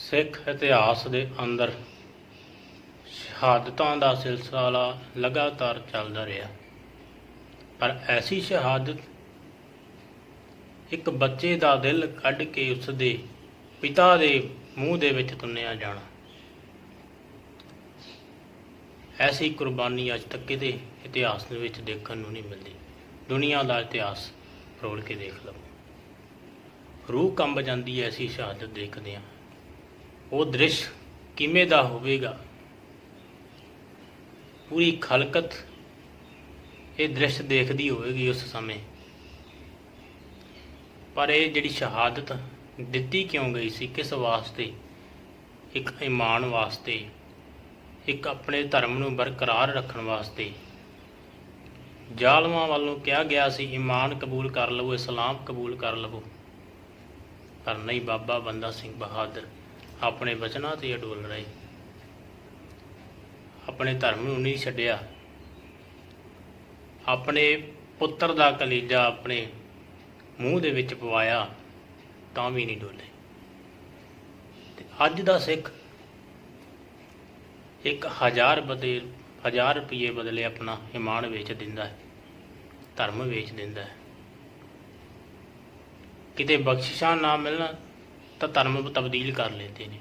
ਸਿੱਖ ਇਤਿਹਾਸ ਦੇ ਅੰਦਰ ਸ਼ਹਾਦਤਾਂ ਦਾ ਸਿਲਸਿਲਾ ਲਗਾਤਾਰ ਚੱਲਦਾ ਰਿਹਾ। ਪਰ ਐਸੀ ਸ਼ਹਾਦਤ ਇੱਕ ਬੱਚੇ ਦਾ ਦਿਲ ਕੱਢ ਕੇ ਉਸ ਦੇ ਪਿਤਾ ਦੇ ਮੂੰਹ ਦੇ ਵਿੱਚ ਤੁੰਨਿਆ ਜਾਣਾ। ਐਸੀ ਕੁਰਬਾਨੀ ਅੱਜ ਤੱਕ ਕਿਤੇ ਇਤਿਹਾਸ ਦੇ ਵਿੱਚ ਦੇਖਣ ਨੂੰ ਨਹੀਂ ਮਿਲਦੀ। ਦੁਨੀਆ ਦਾ ਇਤਿਹਾਸ ਫਰੋਲ ਕੇ ਦੇਖ ਲਓ। ਰੂਹ ਕੰਬ ਜਾਂਦੀ ਹੈ ਐਸੀ ਸ਼ਹਾਦਤ ਦੇਖਦੇ ਆ ਉਹ ਦ੍ਰਿਸ਼ ਕਿਵੇਂ ਦਾ ਹੋਵੇਗਾ? ਪੂਰੀ ਖਲਕਤ ਇਹ ਦ੍ਰਿਸ਼ ਦੇਖਦੀ ਹੋਵੇਗੀ ਉਸ ਸਮੇਂ। ਪਰ ਇਹ ਜਿਹੜੀ ਸ਼ਹਾਦਤ ਦਿੱਤੀ ਕਿਉਂ ਗਈ ਸੀ? ਕਿਸ ਵਾਸਤੇ? ਇੱਕ ਇਮਾਨ ਵਾਸਤੇ, ਇੱਕ ਆਪਣੇ ਧਰਮ ਨੂੰ ਬਰਕਰਾਰ ਰੱਖਣ ਵਾਸਤੇ। ਜ਼ਾਲਮਾਂ ਵੱਲੋਂ ਕਿਹਾ ਗਿਆ ਸੀ, ਇਮਾਨ ਕਬੂਲ ਕਰ ਲਵੋ, ਇਸਲਾਮ ਕਬੂਲ ਕਰ ਲਵੋ। ਪਰ ਨਹੀਂ, ਬਾਬਾ ਬੰਦਾ ਸਿੰਘ ਬਹਾਦਰ ਆਪਣੇ ਬਚਨਾਂ ਤੇ ਅਡੋਲ ਰਹੇ। ਆਪਣੇ ਧਰਮ ਨੂੰ ਨਹੀਂ ਛੱਡਿਆ। ਆਪਣੇ ਪੁੱਤਰ ਦਾ ਕਲੀਜਾ ਆਪਣੇ ਮੂੰਹ ਦੇ ਵਿੱਚ ਪਵਾਇਆ ਤਾਂ ਵੀ ਨਹੀਂ ਡੋਲੇ। ਤੇ ਅੱਜ ਦਾ ਸਿੱਖ ਇੱਕ ਹਜ਼ਾਰ ਬਦੇ, ਹਜ਼ਾਰ ਰੁਪਏ ਬਦਲੇ ਆਪਣਾ ਇਮਾਨ ਵੇਚ ਦਿੰਦਾ ਹੈ, ਧਰਮ ਵੇਚ ਦਿੰਦਾ ਹੈ। ਕਿਤੇ ਬਖਸ਼ਿਸ਼ਾਂ ਨਾ ਮਿਲਣ ਤਾਂ ਧਰਮ ਤਬਦੀਲ ਕਰ ਲੈਂਦੇ ਨੇ।